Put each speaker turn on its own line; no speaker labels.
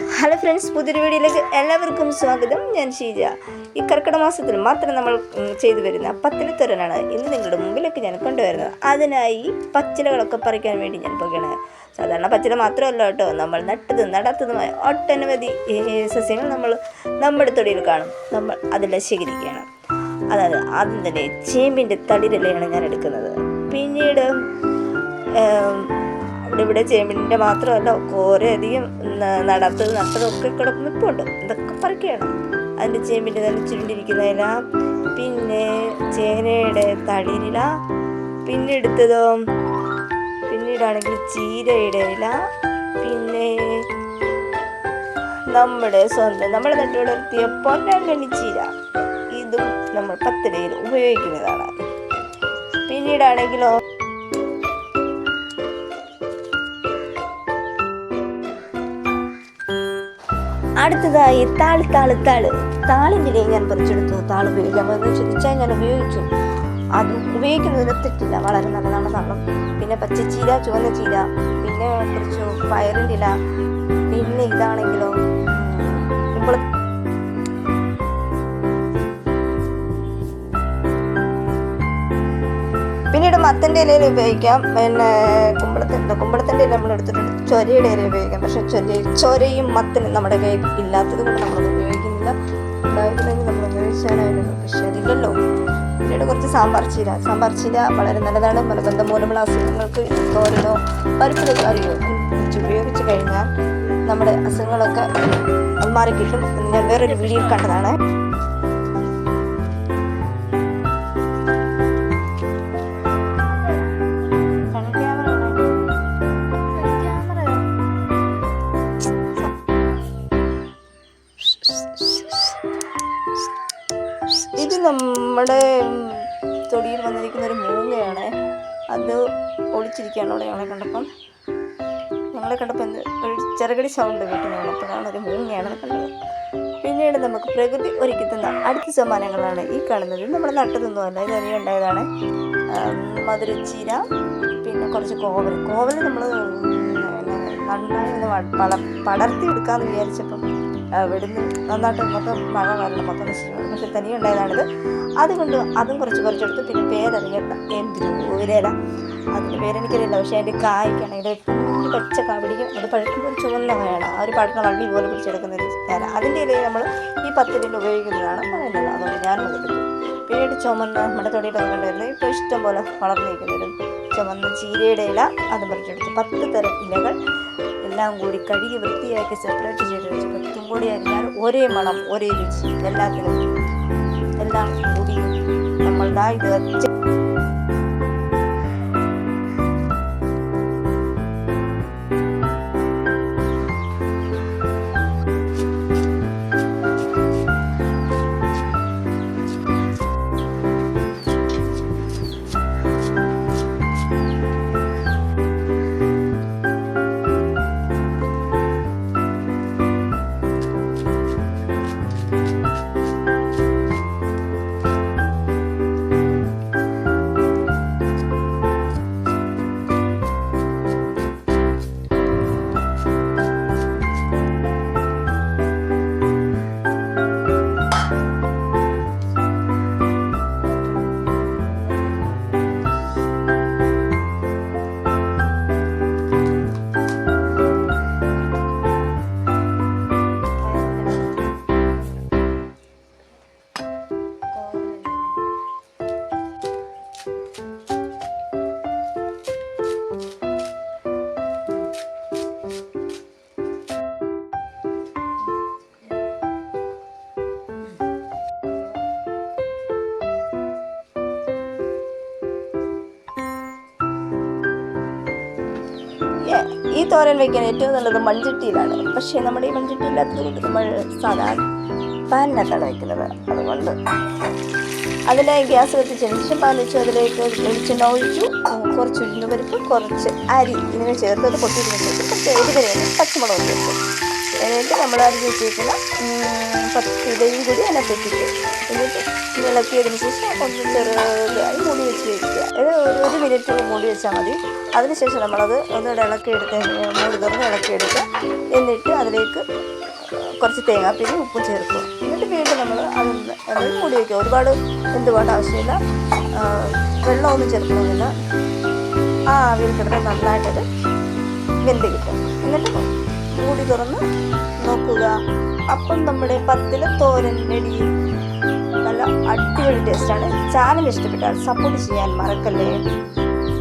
Hello friends പുതിയൊരു വീഡിയോയിലേക്ക് എല്ലാവർക്കും സ്വാഗതം. ഞാൻ ഷീജ. ഈ കർക്കിടക മാസത്തിൽ മാത്രം നമ്മൾ ചെയ്തു വരുന്ന പത്തിലത്തൊരനാണ്. ഇന്ന് നിങ്ങളുടെ മുമ്പിലേക്ക് ഞാൻ കൊണ്ടുവരുന്നത്. അതിനായി പച്ചിലകളൊക്കെ പറിക്കാൻ വേണ്ടി ഞാൻ പോകുകയാണ് സാധാരണ പച്ചില മാത്രമല്ല കേട്ടോ. നമ്മൾ നട്ടതും നടത്തതുമായ ഒട്ടനവധി സസ്യങ്ങൾ നമ്മൾ നമ്മുടെ തൊടിയിൽ കാണും. നമ്മൾ അതെല്ലാം ശേഖരിക്കുകയാണ്. അതായത് ആദ്യം തന്നെ ചേമ്പിന്റെ തളിരിലയാണ് ഞാൻ എടുക്കുന്നത്. പിന്നീട് ഇവിടെ ചേമ്പിന്റെ മാത്രമല്ല കുറേയധികം നടത്തത് നട്ടതൊക്കെ ഉണ്ട് ഇതൊക്കെ പറക്കുകയാണ് അതിന്റെ ചേമ്പിന്റെ നല്ല ചുരുണ്ടിരിക്കുന്ന പിന്നെ ചേനയുടെ തളിരില പിന്നെ എടുത്തതോ പിന്നീടാണെങ്കിൽ ചീരയുടെ ഇല പിന്നെ നമ്മുടെ സ്വന്തം നമ്മുടെ നട്ടുവളർത്തിയ പൊന്നാങ്കണ്ണി ചീര. ഇതും നമ്മൾ പത്തിരയിൽ ഉപയോഗിക്കുന്നതാണ്. പിന്നീടാണെങ്കിലോ അടുത്തതായി താൾ താൾ താൾ. താളിന്റെ ഞാൻ പറിച്ചെടുത്തു. താൾ ഉപയോഗിക്കാൻ എന്ന് ചോദിച്ചാൽ ഞാൻ ഉപയോഗിച്ചു. അത് ഉപയോഗിക്കുന്നതിന് തെറ്റില്ല. വളരെ നല്ലതാണ് താളം. പിന്നെ പച്ചച്ചീര ചുവന്ന ചീര പിന്നെ കുറച്ച് പയറിന്റെ ഇല. പിന്നെ ഇതാണെങ്കിലോ കുമ്പള പിന്നീട് മത്തന്റെ ഇലയിൽ ഉപയോഗിക്കാം. പിന്നെ കുമ്പളത്തിന്റെ കുമ്പളത്തിന്റെ ഇല നമ്മൾ എടുത്തിട്ടുണ്ട്. ചൊരയുടെ ഇല ഉപയോഗിക്കാം. പക്ഷേ ചൊര ചൊരയും മത്തനും നമ്മുടെ കയ്യിൽ ഇല്ലാത്തത് കൊണ്ട് നമ്മളത് ഉപയോഗിക്കുന്നില്ല. ഉണ്ടായിരുന്നെങ്കിൽ നമ്മൾ ഉപയോഗിച്ചാലായിരുന്നു പക്ഷെ അതില്ലല്ലോ. പിന്നീട് കുറച്ച് സാമ്പാർ ചീര. സാമ്പാർ ചീര വളരെ നല്ലതാണ്. മലബന്ധം മൂലമുള്ള അസുഖങ്ങൾക്ക് തോരനോ പരിപ്പിലോ കറിയോ വെച്ച് ഉപയോഗിച്ച് കഴിഞ്ഞാൽ നമ്മുടെ അസുഖങ്ങളൊക്കെ മാറിക്കിട്ടും. ഞാൻ വേറൊരു വീഡിയോ കണ്ടതാണ്. ഇത് നമ്മുടെ തൊടിയിൽ വന്നിരിക്കുന്ന ഒരു മൂങ്ങയാണ്. അത് ഒളിച്ചിരിക്കുകയാണ് അവിടെ ഞങ്ങളെ കണ്ടപ്പം. ഞങ്ങളെ കണ്ടപ്പോൾ എന്ത് ഒരു ചെറുകടി സൗണ്ട് കേട്ടു ഞങ്ങളപ്പോഴാണ് ഒരു മൂങ്ങയാണ് കണ്ടത്. പിന്നീട് നമുക്ക് പ്രകൃതി ഒരുക്കി തന്ന അടുത്ത സമ്മാനങ്ങളാണ് ഈ കാണുന്നത്. നമ്മൾ നട്ടതൊന്നുമല്ല ഇത് അധികം ഉണ്ടായതാണ്. മധുരച്ചീര പിന്നെ കുറച്ച് കോവൽ. കോവൽ നമ്മൾ നന്നായി ഒന്ന് വ- പള പടർത്തി എടുക്കാമെന്ന് വിചാരിച്ചപ്പം ഇവിടുന്ന് നന്നായിട്ട് മൊത്തം മഴ വരണം മൊത്തം നശിച്ചു. പക്ഷെ തനിയെ ഉണ്ടായതാണിത്. അതുകൊണ്ട് അതും കുറച്ച് കുറച്ചെടുത്ത് പിന്നെ പേരറിയണ്ട എന്തിരൂരല അതിന്റെ പേരെനിക്കറിയില്ല പക്ഷേ അതിന്റെ കായ്ക്കാണെങ്കിൽ കുഞ്ഞു പച്ച കാ അത് പഴുക്കുമ്പോൾ ഒരു ചുവന്ന കായാണ്. ആ ഒരു പഴുക്കുന്ന വള്ളി പോലെ പിടിച്ചെടുക്കുന്ന ഒരു ഇല അതിന്റെ ഇടയിൽ നമ്മൾ ഈ പത്തിരിന്റെ ഉപയോഗിക്കുന്നതാണ് പറയുന്നത് അതുകൊണ്ട് ഞാനും എടുത്തു. പിന്നീട് ചുമന്ന നമ്മുടെ തൊടിയിലൊക്കെ കണ്ടുവരുന്നത് ഇപ്പോൾ ഇഷ്ടം പോലെ വളർന്നിരിക്കുന്നതും ഒരു ചുമന്ന ചീരയുടെ ഇല അതും പറിച്ചെടുത്ത്. പത്ത് തരം ഇലകൾ എല്ലാം കൂടി കഴുകി വൃത്തിയാക്കി സെപ്പറേറ്റ് ചെയ്ത് വെച്ച് പത്തും കൂടി അരിഞ്ഞാൽ ഒരേ മണം ഒരേ രുചി എല്ലാത്തിനും എല്ലാം കൂടി നമ്മളുടെ ഇത് ഈ തോരൻ വയ്ക്കാൻ ഏറ്റവും നല്ലത് മൺചട്ടിയിലാണ്. പക്ഷേ നമ്മുടെ ഈ മൺചട്ടി ഇല്ലാത്തത് കൊണ്ട് നമ്മൾ സാധാരണ പാനിനകത്താണ് വയ്ക്കുന്നത് അതുകൊണ്ട് അതിനെ ഗ്യാസ് കത്തിച്ചതിന് ശേഷം വെച്ചു അതിലേക്ക് വെളിച്ചെണ്ണ ഒഴിച്ചു. കുറച്ച് ഉഴുന്ന് പരിപ്പ് കുറച്ച് അരി ഇതിനെ ചേർത്ത് അത് പൊട്ടിയിട്ട് കുറച്ച് എരിവരെയാണ് പച്ചമുളക് ചേർത്തു എന്നിട്ട് നമ്മൾ അരി വെച്ചിരിക്കുന്ന പത്ത് ഇതയും കൂടി അതിനകത്തിട്ടിട്ട് എന്നിട്ട് ഇളക്കിയതിന് ശേഷം ഒന്ന് ചെറുതായി മൂടി വെച്ച് വയ്ക്കുക ഒരു ഒരു ഒരു മിനിറ്റ് മൂടി വെച്ചാൽ മതി. അതിനുശേഷം നമ്മളത് ഒന്നുകൂടെ ഇളക്കിയെടുത്ത് മൂടി തുറന്ന് ഇളക്കിയെടുക്കുക എന്നിട്ട് അതിലേക്ക് കുറച്ച് തേങ്ങാപ്പിരി ഉപ്പും ചേർക്കുക. എന്നിട്ട് വീണ്ടും നമ്മൾ അത് അത് മൂടി വയ്ക്കുക ഒരുപാട് എന്ത് വേണ്ട ആവശ്യമില്ല വെള്ളമൊന്നും ചേർക്കണമെന്നില്ല. ആ ആവിയിൽ കിടന്ന് നന്നായിട്ടത് വെന്ത് കിട്ടും. എന്നിട്ട് മൂടി തുറന്ന് നോക്കുക. അപ്പം നമ്മുടെ പത്തിലെ തോരൻ റെഡി നല്ല അടിപൊളി ടേസ്റ്റാണ് ചാനൽ ഇഷ്ടപ്പെട്ടാൽ സപ്പോർട്ട് ചെയ്യാൻ മറക്കല്ലേ?